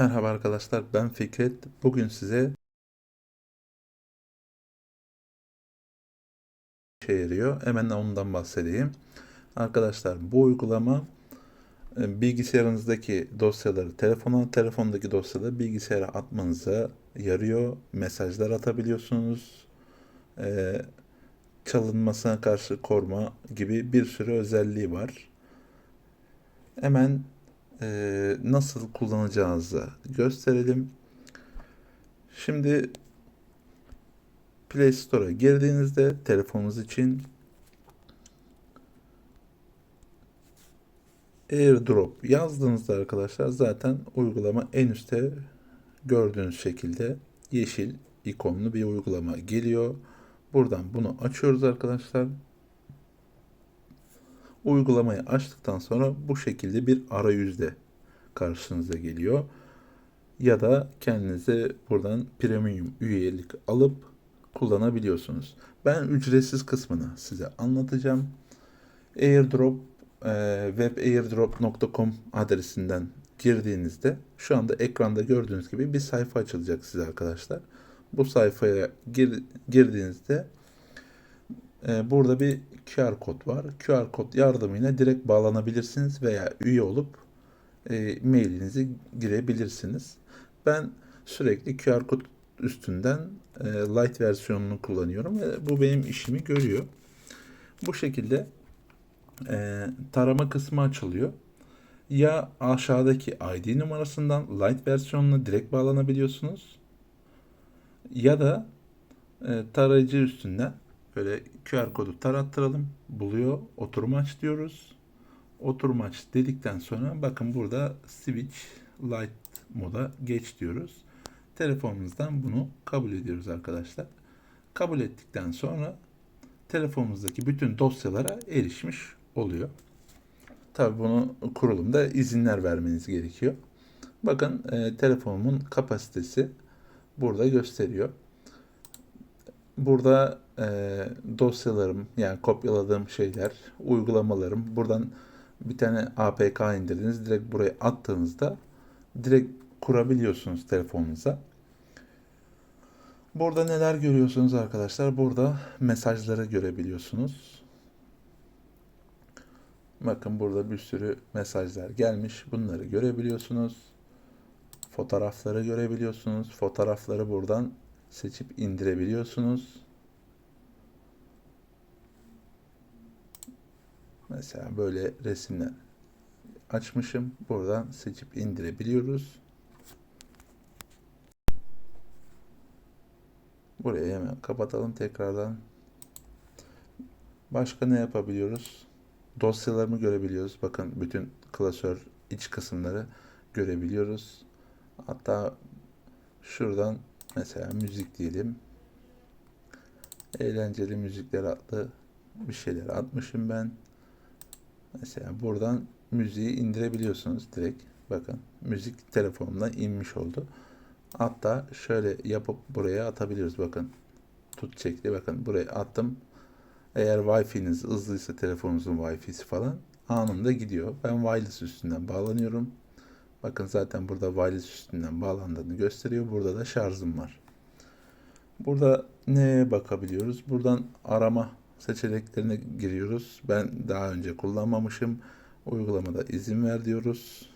Merhaba arkadaşlar, ben Fikret. Bugün size işe yarıyor. Hemen ondan bahsedeyim. Arkadaşlar bu uygulama e, bilgisayarınızdaki dosyaları telefona, telefondaki dosyaları bilgisayara atmanıza yarıyor. Mesajlar atabiliyorsunuz. E, çalınmasına karşı koruma gibi bir sürü özelliği var. Hemen e, nasıl kullanacağınızı gösterelim. Şimdi Play Store'a girdiğinizde telefonunuz için AirDrop yazdığınızda arkadaşlar zaten uygulama en üstte gördüğünüz şekilde yeşil ikonlu bir uygulama geliyor. Buradan bunu açıyoruz arkadaşlar. Uygulamayı açtıktan sonra bu şekilde bir arayüzde karşınıza geliyor. Ya da kendinize buradan premium üyelik alıp kullanabiliyorsunuz. Ben ücretsiz kısmını size anlatacağım. Airdrop e, webairdrop.com adresinden girdiğinizde şu anda ekranda gördüğünüz gibi bir sayfa açılacak size arkadaşlar. Bu sayfaya gir, girdiğinizde e, burada bir QR kod var. QR kod yardımıyla direkt bağlanabilirsiniz veya üye olup e, mailinizi girebilirsiniz. Ben sürekli QR kod üstünden e, light versiyonunu kullanıyorum ve bu benim işimi görüyor. Bu şekilde e, tarama kısmı açılıyor. Ya aşağıdaki ID numarasından light versiyonuna direkt bağlanabiliyorsunuz ya da e, tarayıcı üstünden böyle QR kodu tarattıralım. Buluyor. Oturum aç diyoruz. Oturum aç dedikten sonra bakın burada switch light moda geç diyoruz. Telefonumuzdan bunu kabul ediyoruz arkadaşlar. Kabul ettikten sonra telefonumuzdaki bütün dosyalara erişmiş oluyor. Tabi bunu kurulumda izinler vermeniz gerekiyor. Bakın e, telefonumun kapasitesi burada gösteriyor. Burada e, dosyalarım yani kopyaladığım şeyler, uygulamalarım. Buradan bir tane APK indirdiniz. Direkt buraya attığınızda direkt kurabiliyorsunuz telefonunuza. Burada neler görüyorsunuz arkadaşlar? Burada mesajları görebiliyorsunuz. Bakın burada bir sürü mesajlar gelmiş. Bunları görebiliyorsunuz. Fotoğrafları görebiliyorsunuz. Fotoğrafları buradan seçip indirebiliyorsunuz. Mesela böyle resimler açmışım. Buradan seçip indirebiliyoruz. Burayı hemen kapatalım tekrardan. Başka ne yapabiliyoruz? Dosyalarımı görebiliyoruz. Bakın bütün klasör iç kısımları görebiliyoruz. Hatta şuradan mesela müzik diyelim. Eğlenceli müzikler adlı bir şeyler atmışım ben. Mesela buradan müziği indirebiliyorsunuz direkt. Bakın müzik telefonumdan inmiş oldu. Hatta şöyle yapıp buraya atabiliyoruz. Bakın tut çekti. Bakın buraya attım. Eğer Wi-Fi'niz hızlıysa telefonunuzun Wi-Fi'si falan anında gidiyor. Ben wireless üstünden bağlanıyorum. Bakın zaten burada wireless üstünden bağlandığını gösteriyor. Burada da şarjım var. Burada neye bakabiliyoruz? Buradan arama seçeneklerine giriyoruz. Ben daha önce kullanmamışım. Uygulamada izin ver diyoruz.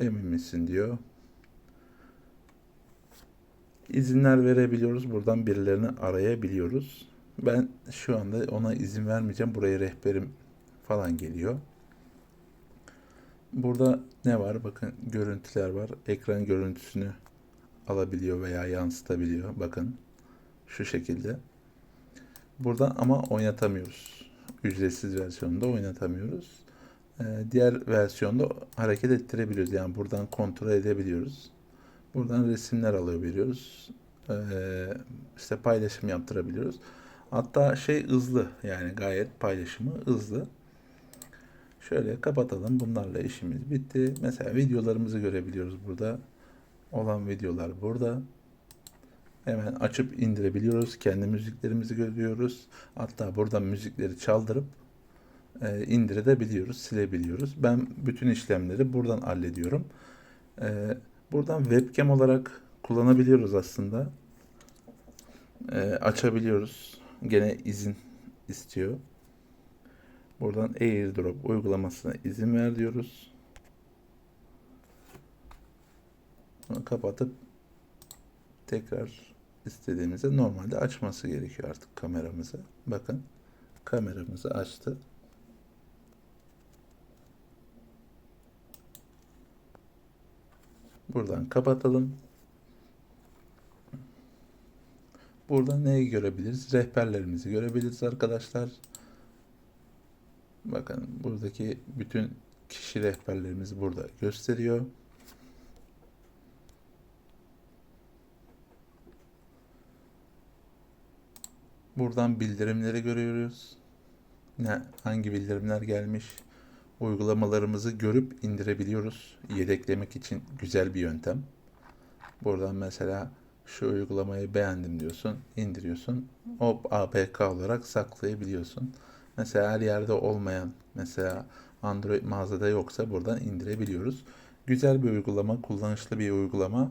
Emin misin diyor. İzinler verebiliyoruz. Buradan birilerini arayabiliyoruz. Ben şu anda ona izin vermeyeceğim. Buraya rehberim falan geliyor. Burada ne var? Bakın görüntüler var. Ekran görüntüsünü alabiliyor veya yansıtabiliyor. Bakın şu şekilde. Burada ama oynatamıyoruz. Ücretsiz versiyonda oynatamıyoruz. Ee, diğer versiyonda hareket ettirebiliyoruz. Yani buradan kontrol edebiliyoruz. Buradan resimler alabiliyoruz. Ee, işte paylaşım yaptırabiliyoruz. Hatta şey hızlı yani gayet paylaşımı hızlı. Şöyle kapatalım. Bunlarla işimiz bitti. Mesela videolarımızı görebiliyoruz burada. Olan videolar burada. Hemen açıp indirebiliyoruz. Kendi müziklerimizi görüyoruz. Hatta buradan müzikleri çaldırıp e, indirebiliyoruz, silebiliyoruz. Ben bütün işlemleri buradan hallediyorum. E, Buradan webcam olarak kullanabiliyoruz aslında. Ee, açabiliyoruz. Gene izin istiyor. Buradan AirDrop uygulamasına izin ver diyoruz. Bunu kapatıp tekrar istediğimizde normalde açması gerekiyor artık kameramızı. Bakın kameramızı açtı. Buradan kapatalım. Burada neyi görebiliriz? Rehberlerimizi görebiliriz arkadaşlar. Bakın buradaki bütün kişi rehberlerimizi burada gösteriyor. Buradan bildirimleri görüyoruz. Ne, hangi bildirimler gelmiş? Uygulamalarımızı görüp indirebiliyoruz. Yedeklemek için güzel bir yöntem. Buradan mesela şu uygulamayı beğendim diyorsun, indiriyorsun. O APK olarak saklayabiliyorsun. Mesela her yerde olmayan, mesela Android mağazada yoksa buradan indirebiliyoruz. Güzel bir uygulama, kullanışlı bir uygulama.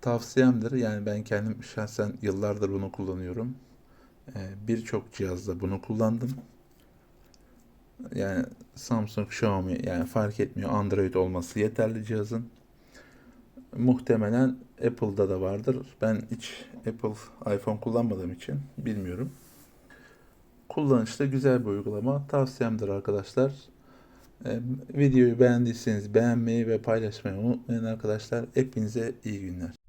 Tavsiyemdir. Yani ben kendim şahsen yıllardır bunu kullanıyorum. Ee, Birçok cihazda bunu kullandım. Yani Samsung, Xiaomi yani fark etmiyor. Android olması yeterli cihazın. Muhtemelen Apple'da da vardır. Ben hiç Apple iPhone kullanmadığım için bilmiyorum. Kullanışlı güzel bir uygulama. Tavsiyemdir arkadaşlar. Ee, videoyu beğendiyseniz beğenmeyi ve paylaşmayı unutmayın arkadaşlar. Hepinize iyi günler.